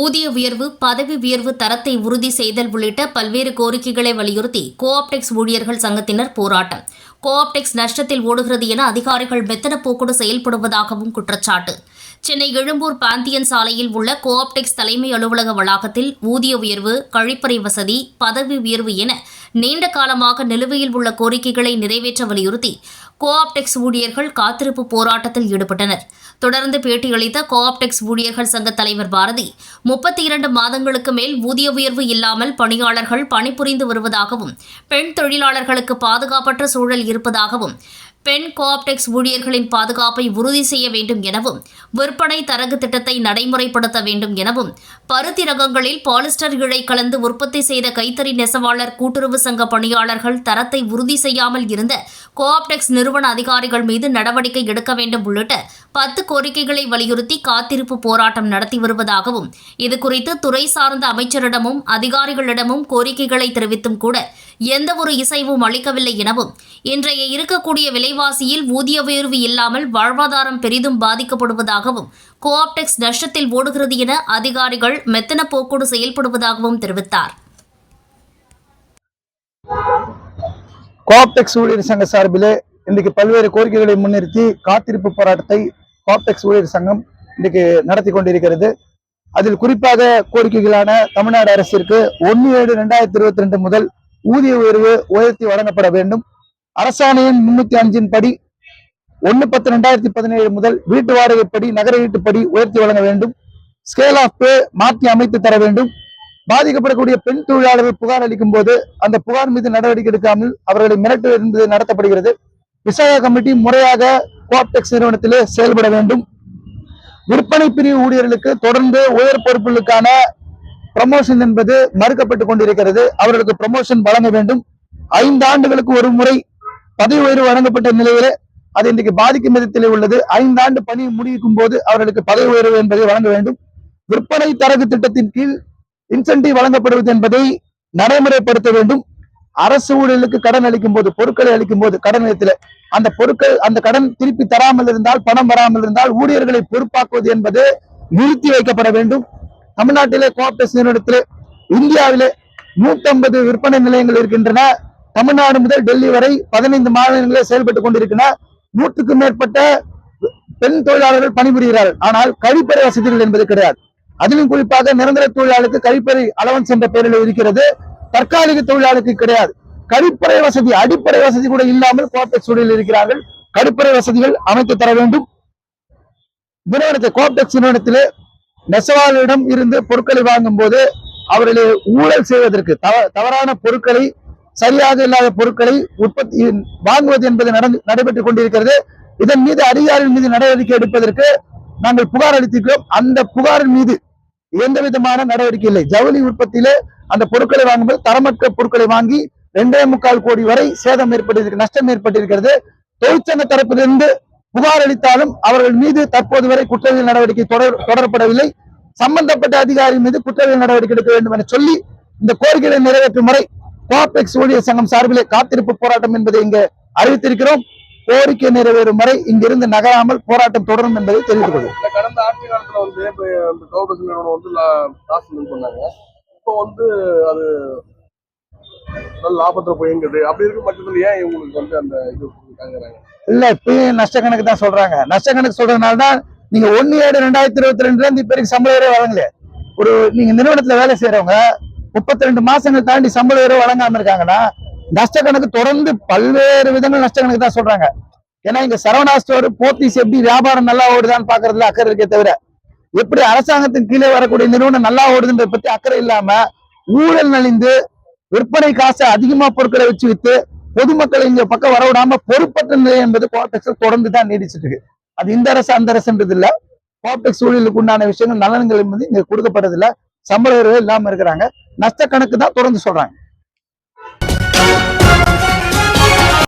ஊதிய உயர்வு பதவி உயர்வு தரத்தை உறுதி செய்தல் உள்ளிட்ட பல்வேறு கோரிக்கைகளை வலியுறுத்தி கோஆப்டெக்ஸ் ஊழியர்கள் சங்கத்தினர் போராட்டம். கோஆப்டெக்ஸ் நஷ்டத்தில் ஓடுகிறது என அதிகாரிகள் மெத்தன போக்குடு செயல்படுவதாகவும் குற்றச்சாட்டு. சென்னை எழும்பூர் பாந்தியன் சாலையில் உள்ள கோஆப்டெக்ஸ் தலைமை அலுவலக வளாகத்தில் ஊதிய உயர்வு கழிப்பறை வசதி பதவி உயர்வு என நீண்ட காலமாக நிலுவையில் உள்ள கோரிக்கைகளை நிறைவேற்ற வலியுறுத்தி கோஆப்டெக்ஸ் ஊழியர்கள் காத்திருப்பு போராட்டத்தில் ஈடுபட்டனர். தொடர்ந்து பேட்டியளித்த கோஆப்டெக்ஸ் ஊழியர்கள் சங்க தலைவர் பாரதி முப்பத்தி இரண்டு மாதங்களுக்கு மேல் ஊதிய உயர்வு இல்லாமல் பணியாளர்கள் பணிபுரிந்து வருவதாகவும் பெண் தொழிலாளர்களுக்கு பாதுகாப்பற்ற சூழல் இருப்பதாகவும் பெண் கோஆப்டெக்ஸ் ஊழியர்களின் பாதுகாப்பை உறுதி செய்ய வேண்டும் எனவும் விற்பனை தரகு திட்டத்தை நடைமுறைப்படுத்த வேண்டும் எனவும் பருத்தி ரகங்களில் பாலிஸ்டர் இழை கலந்து உற்பத்தி செய்த கைத்தறி நெசவாளர் கூட்டுறவு சங்க பணியாளர்கள் தரத்தை உறுதி செய்யாமல் இருந்த கோஆப்டெக்ஸ் நிறுவன அதிகாரிகள் மீது நடவடிக்கை எடுக்க வேண்டும் உள்ளிட்ட பத்து கோரிக்கைகளை வலியுறுத்தி காத்திருப்பு போராட்டம் நடத்தி வருவதாகவும் இதுகுறித்து துறை சார்ந்த அமைச்சரிடமும் அதிகாரிகளிடமும் கோரிக்கைகளை தெரிவித்தும் கூட எந்தவொரு இசைவும் அளிக்கவில்லை எனவும் இன்றைய இருக்கக்கூடிய விலை விலைவாசியில் ஊதிய உயர்வு இல்லாமல் வாழ்வாதாரம் பெரிதும் பாதிக்கப்படுவதாகவும் கோஆப்டெக்ஸ் நஷ்டத்தில் ஓடுகிறது என அதிகாரிகள் மெத்தன போக்கோடு செயல்படுவதாகவும் தெரிவித்தார். கோஆப்டெக்ஸ் ஊழியர் சங்க சார்பிலே இன்றைக்கு பல்வேறு கோரிக்கைகளை முன்னிறுத்தி காத்திருப்பு போராட்டத்தை கோஆப்டெக்ஸ் ஊழியர் சங்கம் இன்றைக்கு நடத்தி கொண்டிருக்கிறது. அதில் குறிப்பாக கோரிக்கைகளான தமிழ்நாடு அரசிற்கு ஒன்று ஏழு ரெண்டாயிரத்தி இருபத்தி ரெண்டு முதல் ஊதிய உயர்வு உயர்த்தி வழங்கப்பட வேண்டும். அரசாணையின் முன்னூத்தி அஞ்சின் படி ஒன்னு பத்து ரெண்டாயிரத்தி பதினேழு முதல் வீட்டு வாடகைப்படி நகர வீட்டுப்படி உயர்த்தி வழங்க வேண்டும். ஸ்கேல் ஆஃப் பே மாற்றி அமைத்து தர வேண்டும். பாதிக்கப்படக்கூடிய பெண் தொழிலாளர்கள் புகார் அளிக்கும் போது அந்த புகார் மீது நடவடிக்கை எடுக்காமல் அவர்களை மிரட்டு என்பது நடத்தப்படுகிறது. விசாகா கமிட்டி முறையாக கோஆப்டெக்ஸ் நிறுவனத்திலே செயல்பட வேண்டும். விற்பனை பிரிவு ஊழியர்களுக்கு தொடர்ந்து உயர் பொறுப்புகளுக்கான ப்ரமோஷன் என்பது மறுக்கப்பட்டு கொண்டிருக்கிறது. அவர்களுக்கு ப்ரமோஷன் வழங்க வேண்டும். ஐந்து ஆண்டுகளுக்கு ஒரு முறை பதவி உயர்வு வழங்கப்பட்ட நிலையிலே அது இன்றைக்கு பாதிக்கும் விதத்திலே உள்ளது. ஐந்தாண்டு பணி முடிக்கும் போது அவர்களுக்கு பதவி உயர்வு என்பதை வழங்க வேண்டும். விற்பனை தரகு திட்டத்தின் கீழ் இன்சென்டிவ் வழங்கப்படுவது என்பதை நடைமுறைப்படுத்த வேண்டும். அரசு ஊழலுக்கு கடன் அளிக்கும் போது பொருட்களை அளிக்கும் போது கடன் விதத்தில் அந்த பொருட்கள் அந்த கடன் திருப்பி தராமல் இருந்தால் பணம் வராமல் இருந்தால் ஊழியர்களை பொறுப்பாக்குவது என்பது நிறுத்தி வைக்கப்பட வேண்டும். தமிழ்நாட்டிலே கோஆப்டெக்ஸ் நிறுவனத்திலே இந்தியாவிலே நூத்தி ஐம்பது விற்பனை நிலையங்கள் இருக்கின்றன. தமிழ்நாடு முதல் டெல்லி வரை பதினைந்து மாநிலங்களில் செயல்பட்டுக் கொண்டிருக்கின்றன நூற்றுக்கும் மேற்பட்ட பெண் தொழிலாளர்கள் பணிபுரிகிறார்கள். ஆனால் கழிப்பறை வசதிகள் என்பது கிடையாது. அதிலும் குறிப்பாக நிரந்தர தொழிலாளருக்கு கழிப்பறை அலவன்ஸ் என்ற பெயரில் இருக்கிறது. தற்காலிக தொழிலாளருக்கு கிடையாது. கழிப்பறை வசதி அடிப்படை வசதி கூட இல்லாமல் கோப்டெக்ஸ் சூழலில் இருக்கிறார்கள். கழிப்பறை வசதிகள் அமைத்து தர வேண்டும். நிறுவனத்தை கோப்டெக்ஸ் நிறுவனத்திலே நெசவாளரிடம் இருந்து பொருட்களை வாங்கும் போது அவர்களை ஊழல் செய்வதற்கு தவ- தவறான பொருட்களை சரியாக இல்லாத பொருட்களை உற்பத்தி வாங்குவது என்பது நடந்து- நடைபெற்றுக் கொண்டிருக்கிறது. இதன் மீது அதிகாரிகள் மீது நடவடிக்கை எடுப்பதற்கு நாங்கள் புகார் அளித்திருக்கிறோம். அந்த புகாரின் மீது எந்த விதமான நடவடிக்கை இல்லை. ஜவுளி உற்பத்தியிலே அந்த பொருட்களை வாங்கும்போது தரமற்ற பொருட்களை வாங்கி ரெண்டே முக்கால் கோடி வரை சேதம் ஏற்பட்டிருக்கு நஷ்டம் ஏற்பட்டிருக்கிறது. தொழிற்சங்க தரப்பிலிருந்து புகார் அளித்தாலும் அவர்கள் மீது தற்போது வரை குற்றவியல் நடவடிக்கை தொடர் தொடரப்படவில்லை. சம்பந்தப்பட்ட அதிகாரி மீது குற்றவியல் நடவடிக்கை எடுக்க வேண்டும் என சொல்லி இந்த கோரிக்கைகளை நிறைவேற்றும் முறை கோஆப்டெக்ஸ் ஊழியர் சங்கம் சார்பிலே காத்திருப்பு போராட்டம் என்பதை இங்கு அறிவித்திருக்கிறோம். கோரிக்கை நிறைவேறும் வரை இங்கிருந்து நகராமல் போராட்டம் தொடரும் என்பதை தெரிவித்துக் இந்த கடந்த ஆட்சி காலத்துல வந்து கவர்மெண்ட் நிறுவனம் வந்து காசு பண்ணாங்க. இப்போ வந்து அது நல்ல லாபத்துல அப்படி இருக்கும் பட்சத்துல ஏன் இவங்களுக்கு வந்து அந்த இது இல்ல இப்பயும் நஷ்ட கணக்கு தான் சொல்றாங்க. நஷ்ட கணக்கு சொல்றதுனால தான் நீங்க ஒன்னு ஏழு ரெண்டாயிரத்தி இருபத்தி ரெண்டுல இருந்து இப்ப வரைக்கும் சம்பள உயர்வு வழங்கல ஒரு நீங்க நிறுவனத்துல வேலை செய்யறவங்க முப்பத்தி ரெண்டு மாசங்கள் தாண்டி சம்பள உயர்வு வழங்காம இருக்காங்கன்னா நஷ்ட கணக்கு தொடர்ந்து பல்வேறு விதங்கள் நஷ்ட கணக்கு தான் சொல்றாங்க. ஏன்னா இங்க சரவணா ஸ்டோர் போத்தீஸ் எப்படி வியாபாரம் நல்லா ஓடுதான்னு பாக்குறதுல அக்கறை இருக்கே தவிர எப்படி அரசாங்கத்தின் கீழே வரக்கூடிய நிறுவனம் நல்லா ஓடுதுன்றத பத்தி அக்கறை இல்லாம ஊழல் நலிந்து விற்பனை காசை அதிகமா பொருட்களை வச்சு வித்து பொதுமக்களை இங்க பக்கம் வரவிடாம பொறுப்பற்ற நிலை என்பது கோஆப்டெக்ஸ் தொடர்ந்து தான் நீடிச்சிட்டு இருக்கு. அது இந்த அரசு அந்த அரசுன்றது இல்ல. கோஆப்டெக்ஸ் ஊழலுக்கு உண்டான விஷயங்கள் நலன்கள் என்பது இங்க கொடுக்கப்படுறது சம்பளம் சம்பள உயர்வு இல்லாம இருக்கிறாங்க. நஷ்ட கணக்கு தான் தொடர்ந்து சொல்றாங்க.